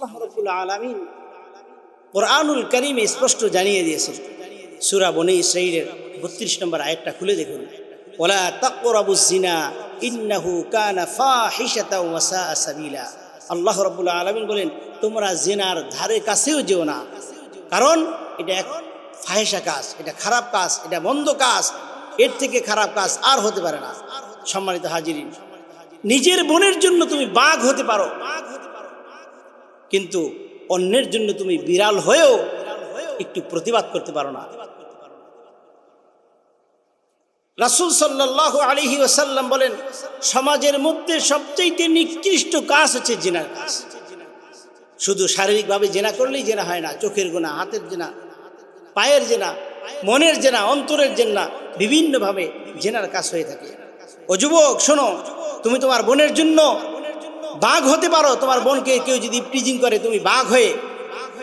আল্লাহ রব্বুল আলমিন কোরআনুল করিমে স্পষ্ট জানিয়ে দিয়েছেন। সুরা বনে ইসরাইলের বত্রিশ নম্বর আয়াতটা খুলে দেখুন। ওলা ইন্নাহু কানা ফাহিশাতা ওয়া সাআ সাবিলা। আল্লাহ বলেন, তোমরা জিনার ধারে কাছেও যেও না। কারণ এটা এক ফাহেসা কাজ, এটা খারাপ কাজ, এটা মন্দ কাজ, এর থেকে খারাপ কাজ আর হতে পারে না। সম্মানিত হাজিরিন, নিজের বোনের জন্য তুমি বাঘ হতে পারো। কিন্তু অন্যের জন্য তুমি বিড়াল হয়েও একটু প্রতিবাদ করতে পারো না। রাসুল সাল্লাহ আলহি ওসাল্লাম বলেন, সমাজের মধ্যে সবচেয়ে নিকৃষ্ট কাজ হচ্ছে জেনার কাজ। শুধু শারীরিকভাবে জেনা করলেই জেনা হয় না, চোখের গোনা হাতের জেনা, পায়ের জেনা, মনের জেনা, অন্তরের জেনা, বিভিন্নভাবে জেনার কাজ হয়ে থাকে। ও যুবক, শোনো, তুমি তোমার বোনের জন্য বাঘ হতে পারো, তোমার বোনকে কেউ যদি প্রিজিং করে, তুমি বাঘ হয়ে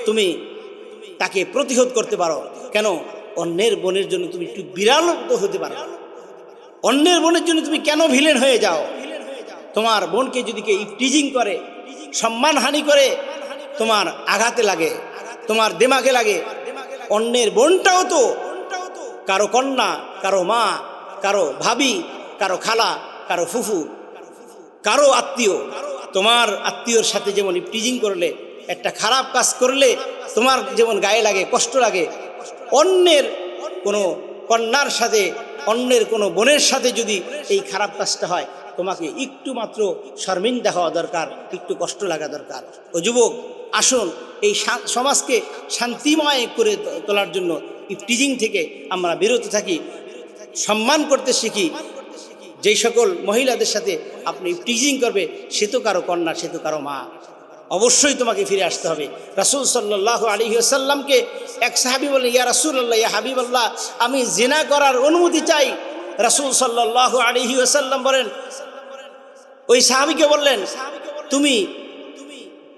তুমি তাকে প্রতিহত করতে পারো। কেন? অন্যের বোনের জন্য তুমি একটু বিড়াল হতে পারো। অন্যের বোনের জন্য তুমি কেন ভিলেন হয়ে যাও? তোমার বোনকে যদি কেউ টিজিং করে, সম্মানহানি করে, তোমার আঘাতে লাগে, তোমার দেমাগে লাগে, অন্যের বোনটাও তো কারও কন্যা, কারও মা, কারও ভাবি, কারও খালা, কারও ফুফু, কারও আত্মীয় তোমার আত্মীয়র সাথে যেমন টিজিং করলে, একটা খারাপ কাজ করলে তোমার যেমন গায়ে লাগে, কষ্ট লাগে, অন্যের কোনো কন্যার সাথে, অন্যের কোনো বোনের সাথে যদি এই খারাপ কাজটা হয়, তোমাকে একটু মাত্র শর্মিন্দা হওয়া দরকার, একটু কষ্ট লাগা দরকার। ও যুবক, আসুন, এই সমাজকে শান্তিময় করে তোলার জন্য টিজিং থেকে আমরা বিরত থাকি, সম্মান করতে শিখি যেই সকল মহিলাদের সাথে আপনি টিজিং করবে, সে তো কারও কন্যা, সে তো কারও মা। অবশ্যই তোমাকে ফিরে আসতে হবে। রাসুল সাল্লাহ আলী আসাল্লামকে এক সাহাবি বলে ইয়া রাসুল আল্লাহ ইয়া হাবিব আল্লাহ আমি জেনা করার অনুমতি চাই। রাসুল সাল্লাহ আলী আসাল্লাম বলেন, ওই সাহাবিকে বললেন, তুমি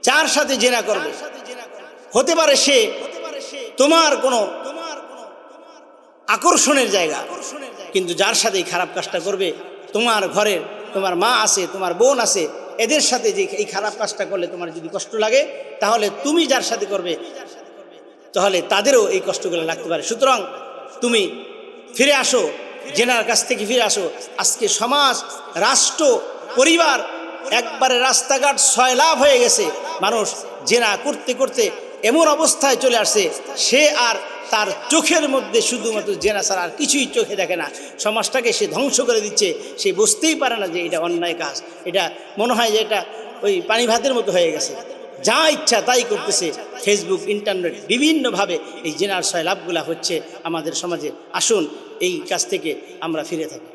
যার সাথে জেনা করবে, হতে পারে সে তোমার কোনো আকর্ষণের জায়গা, কিন্তু যার সাথে খারাপ কাজটা করবে তোমার ঘরের তোমার মা আছে, তোমার বোন আছে, এদের সাথে যে এই খারাপ কাজটা করলে তোমার যদি কষ্ট লাগে, তাহলে তুমি যার সাথে করবে, তাহলে তাদেরও এই কষ্টগুলো লাগতে পারে। সুতরাং তুমি ফিরে আসো, জেনার কাছ থেকে ফিরে আসো। আজকে সমাজ, রাষ্ট্র, পরিবার একবারে রাস্তাঘাট লাভ হয়ে গেছে। মানুষ জেনা করতে করতে এমন অবস্থায় চলে আসছে, সে আর তার চোখের মধ্যে শুধুমাত্র জেনা ছাড়া আর কিছুই চোখে দেখে না। সমাজটাকে সে ধ্বংস করে দিচ্ছে, সে বুঝতেই পারে না যে এটা অন্যায় কাজ। এটা মনে হয় যে এটা ওই পানি ভাতের মতো হয়ে গেছে। যা ইচ্ছা তাই করতেছে ফেসবুক ইন্টারনেট বিভিন্নভাবে এই জেনার সয় লাভগুলা হচ্ছে আমাদের সমাজে। আসুন এই কাজ থেকে আমরা ফিরে থাকি।